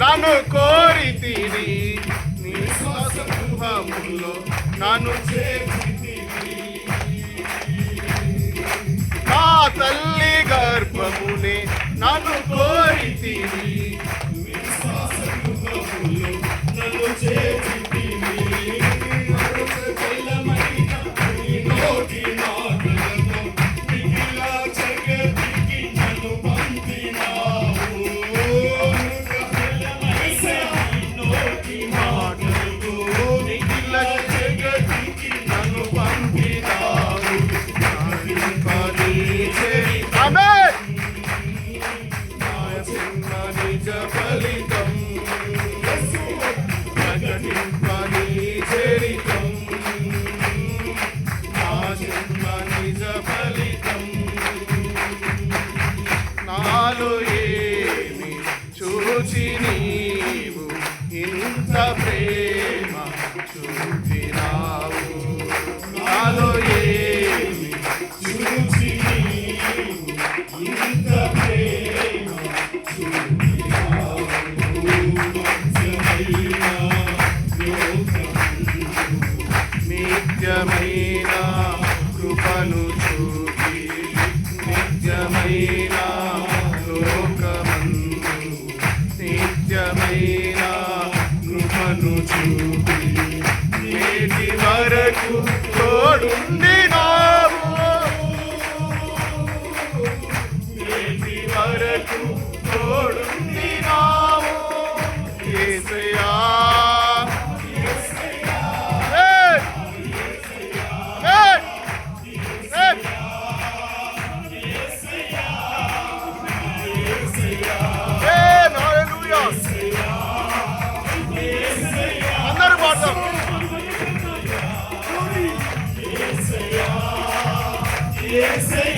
నన్ను కోరి తిరి నీ శ్వాస గృహములో నన్ను నా తల్లి గర్భమునే నన్ను కోరి తిరి. నాలో ఏమి చూచి నీవు? ఇంత ప్రేమ చూపినావు. నాలో ఏమి చూచి నీవు? ఇంత ప్రేమ చూపినావు. నిత్యమైన కృపను చూపి నిత్యమైన చూపి. నేటి వరకు తోడుండి నేటి వరకు తోడుండి ఏసయా E aí